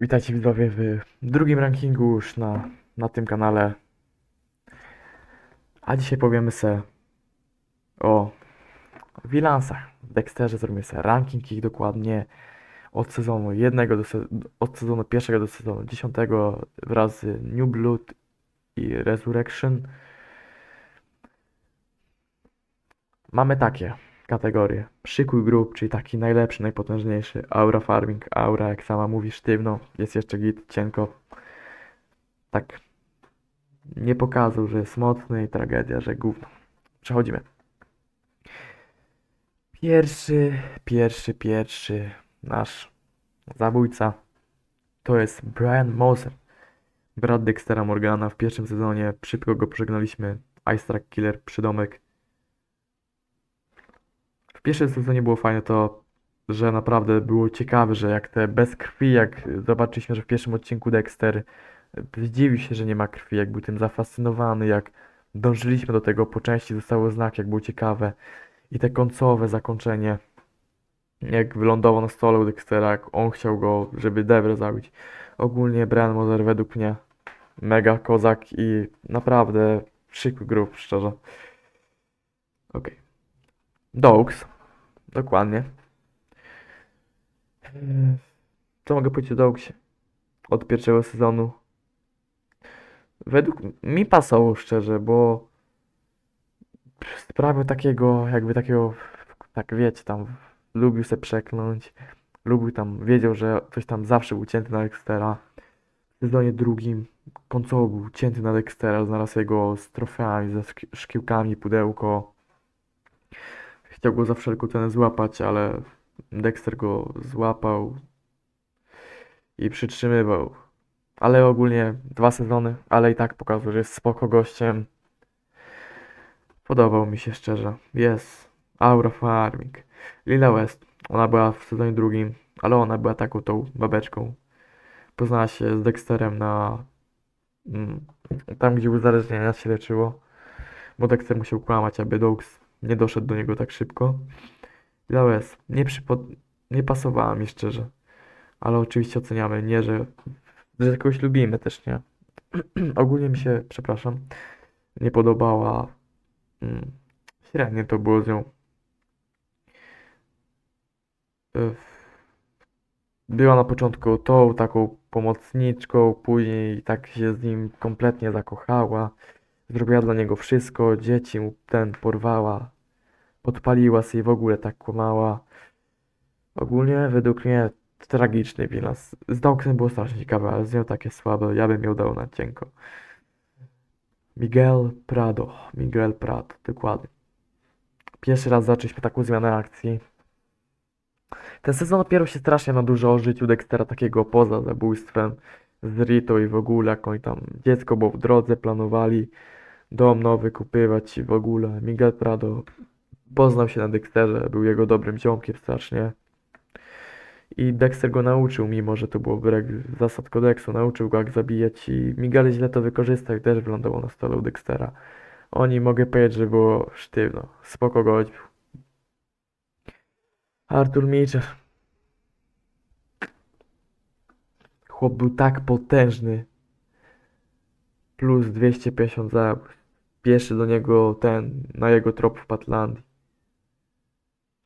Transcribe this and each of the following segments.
Witajcie widzowie w drugim rankingu już na, na tym kanale. A dzisiaj powiemy se o bilansach. W Dexterze zrobimy se ranking ich dokładnie od sezonu jednego do se, od sezonu pierwszego do sezonu dziesiątego wraz z New Blood i Resurrection. Mamy takie kategorie. Szykuj grup, czyli taki najlepszy, najpotężniejszy. Aura farming, aura, jak sama mówi, sztywno. Jest jeszcze git, cienko. Tak. Nie pokazał, że jest mocny i tragedia, że gówno. Przechodzimy. Pierwszy, pierwszy, pierwszy nasz zabójca to jest Brian Moser. Brat Dextera Morgana w pierwszym sezonie. Szybko go pożegnaliśmy. Ice Track Killer, przydomek. W pierwszym sezonie było fajne to, że naprawdę było ciekawe, że jak te bez krwi, jak zobaczyliśmy, że w pierwszym odcinku Dexter e, zdziwił się, że nie ma krwi, jak był tym zafascynowany, jak dążyliśmy do tego, po części zostało znak, jak było ciekawe i te końcowe zakończenie, jak wylądował na stole u Dextera, jak on chciał go, żeby Debre zabić. Ogólnie Brian Moser według mnie mega kozak i naprawdę szykły grup, szczerze. Okej. Dogs. Dokładnie. Co mogę powiedzieć o Dogsie? Od pierwszego sezonu. Według mi pasował szczerze, bo sprawiał takiego, jakby takiego, tak wiecie, tam lubił se przekląć, lubił tam, wiedział, że coś tam zawsze był cięty na Dextera. W sezonie drugim końcowo był cięty na Dextera, znalazł jego z trofeami, ze szki- szkiełkami, pudełko. Chciał go za wszelką cenę złapać, ale Dexter go złapał i przytrzymywał. Ale ogólnie dwa sezony, ale i tak pokazał, że jest spoko gościem. Podobał mi się szczerze. Jest. Aura Farming. Lila West. Ona była w sezonie drugim, ale ona była taką tą babeczką. Poznała się z Dexterem na... mm, Tam, gdzie uzależnienia się leczyło. Bo Dexter musiał kłamać, aby Dogs nie doszedł do niego tak szybko. West. Nie, przypo- nie pasowała mi szczerze. Ale oczywiście oceniamy, nie, że, że kogoś lubimy też, nie? Ogólnie mi się, przepraszam, nie podobała. Mm, średnie to było z nią. Była na początku tą taką pomocniczką, później tak się z nim kompletnie zakochała. Zrobiła dla niego wszystko, dzieci mu ten porwała, podpaliła sobie w ogóle tak kłamała. Ogólnie według mnie tragiczny bilans. Z Dawsem było strasznie ciekawe, ale z nią takie słabe, ja bym ją dał na cienko. Miguel Prado, Miguel Prado, dokładnie. Pierwszy raz zaczęliśmy taką zmianę akcji. Ten sezon dopiero się strasznie na dużo o życiu Dextera takiego poza zabójstwem z Rito i w ogóle, jak oni tam dziecko było w drodze, planowali dom nowy kupywać i w ogóle. Miguel Prado poznał się na Dexterze, był jego dobrym ziomkiem strasznie. I Dexter go nauczył, mimo że to było wbrew zasad kodeksu, nauczył go jak zabijać i Miguel źle to wykorzystał i też wylądował na stole u Dextera. Oni mogę powiedzieć, że było sztywno. Spoko gość był. Arthur Mitchell. Chłop był tak potężny. Plus 250 zabójstw. Pierwszy do niego ten, na jego trop w Patlandii.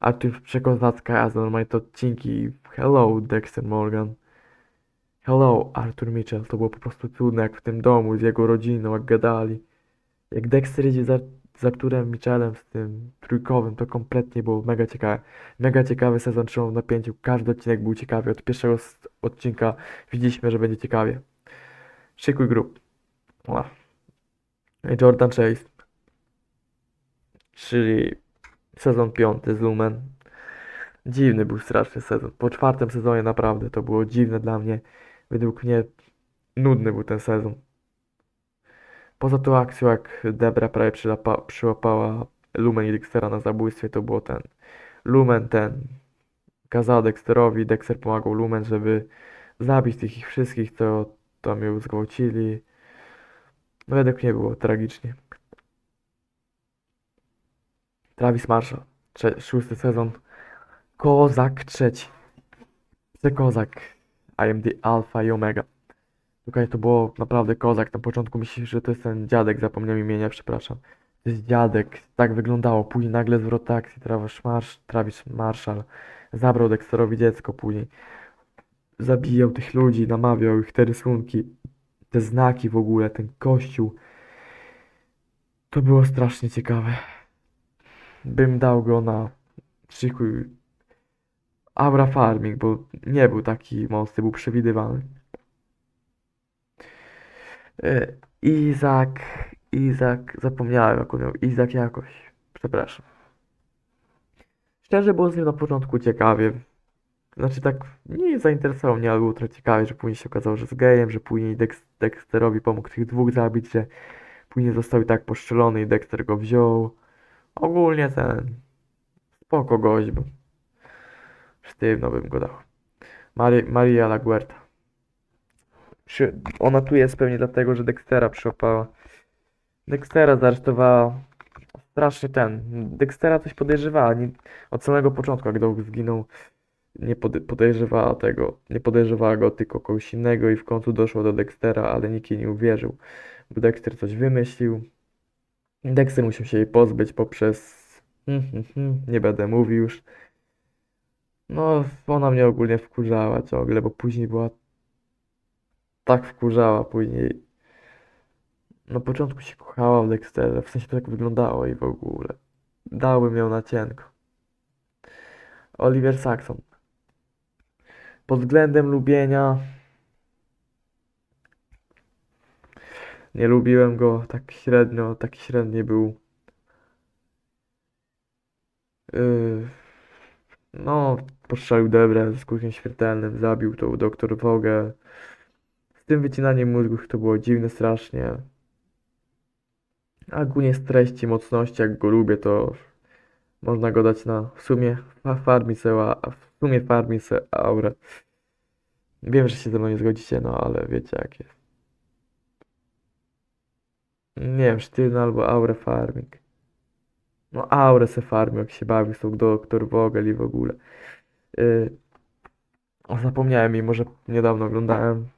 Arthur przekozacka jazda, normalnie te odcinki. Hello, Dexter Morgan. Hello, Arthur Mitchell. To było po prostu cudne, jak w tym domu, z jego rodziną, jak gadali. Jak Dexter idzie za, za Arturem Mitchellem z tym trójkowym, to kompletnie było mega ciekawe. Mega ciekawy sezon trzymał w napięciu. Każdy odcinek był ciekawy. Od pierwszego odcinka widzieliśmy, że będzie ciekawie. Szykuj grup. Ła. Jordan Chase. Czyli sezon piąty z Lumen. Dziwny był straszny sezon. Po czwartym sezonie naprawdę to było dziwne dla mnie. Według mnie nudny był ten sezon. Poza tą akcją, jak Debra prawie przyłapała Lumen i Dextera na zabójstwie, to było ten Lumen ten kazał Dexterowi, Dexter pomagał Lumen, żeby zabić tych ich wszystkich, co tam ją zgwałcili. No według mnie było tragicznie. Travis Marshall, trze- szósty sezon. Kozak trzeci. Przekozak. I am the alpha i omega. Tutaj to było naprawdę kozak. Na początku myślisz, że to jest ten dziadek, zapomniałem imienia, przepraszam. To jest dziadek, tak wyglądało. Później nagle zwrot akcji, Travis, Travis Marshall zabrał Dexterowi dziecko później. Zabijał tych ludzi, namawiał ich, te rysunki, te znaki w ogóle, ten kościół. To było strasznie ciekawe. Bym dał go na szykuj Aura Farming, bo nie był taki mocny, był przewidywalny. E, Izak, Izak, zapomniałem jak on miał, Izak jakoś, przepraszam. Szczerze było z nim na początku ciekawie. Znaczy tak, nie zainteresował mnie, trochę ciekawe, że później się okazało, że jest gejem, że później Dex, Dexterowi pomógł tych dwóch zabić, że później został i tak postrzelony i Dexter go wziął. Ogólnie ten spoko gość był. Sztywno bym go dał. Mari Maria Laguerta. Ona tu jest pewnie dlatego, że Dextera przyłapała. Dextera zaresztowała. Strasznie ten. Dextera coś podejrzewała. Nie... Od samego początku, jak Doug zginął, nie pode podejrzewała tego. Nie podejrzewała go, tylko kogoś innego i w końcu doszło do Dextera, ale nikt jej nie uwierzył. Bo Dexter coś wymyślił. Dexter musiał się jej pozbyć poprzez... Hmm, hmm, hmm, nie będę mówił już. No, ona mnie ogólnie wkurzała ciągle, bo później była tak wkurzała później. Na początku się kochała w Dexterze, w sensie to tak wyglądało i w ogóle. Dałbym ją na cienko. Oliver Saxon. Pod względem lubienia nie lubiłem go tak średnio, taki średni był. Yy, no, postrzelił Debrę z skutkiem śmiertelnym, zabił tą doktor Wogę. Z tym wycinaniem mózgów to było dziwne strasznie. A ogólnie z treści, mocności, jak go lubię, to można go dać na w sumie fa- Sumie Farmicę Aurę. Wiem, że się ze mną nie zgodzicie, no ale wiecie jak jest. Nie wiem, sztywno albo Aurę Farming. No Aurę se farmił, jak się bawił tą doktor Vogel i w ogóle. Yy, zapomniałem mimo że niedawno oglądałem.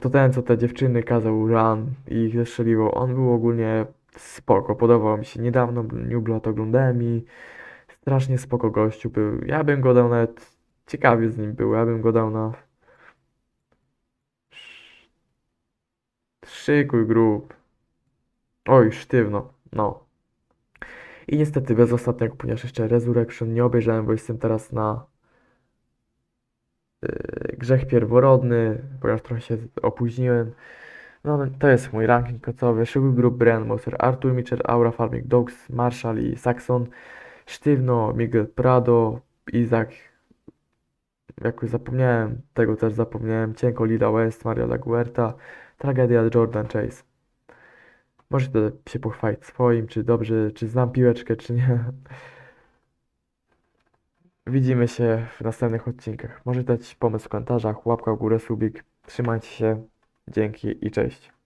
To ten, co te dziewczyny kazał run i ich zestrzeliło, on był ogólnie spoko, podobał mi się. Niedawno New Blood oglądałem i strasznie spoko gościu był. Ja bym go dał nawet, ciekawie z nim był, ja bym go dał na szykuj grób. Oj, sztywno, no. I niestety bez ostatniego, ponieważ jeszcze Resurrection nie obejrzałem, bo jestem teraz na yy, Grzech Pierworodny, ponieważ trochę się opóźniłem. No, to jest mój ranking końcowy. Szykuj grup Brian Moser, Arthur Mitchell, Aura Farming Dogs, Marshall i Saxon. Sztywno, Miguel Prado, Izak. Jakoś zapomniałem, tego też zapomniałem. Cienko Lila West, Mario Laguerta, Tragedia Jordan Chase. Możecie się pochwalić swoim, czy dobrze, czy znam piłeczkę, czy nie. Widzimy się w następnych odcinkach. Możecie dać pomysł w komentarzach, łapka w górę, subik. Trzymajcie się. Dzięki i cześć.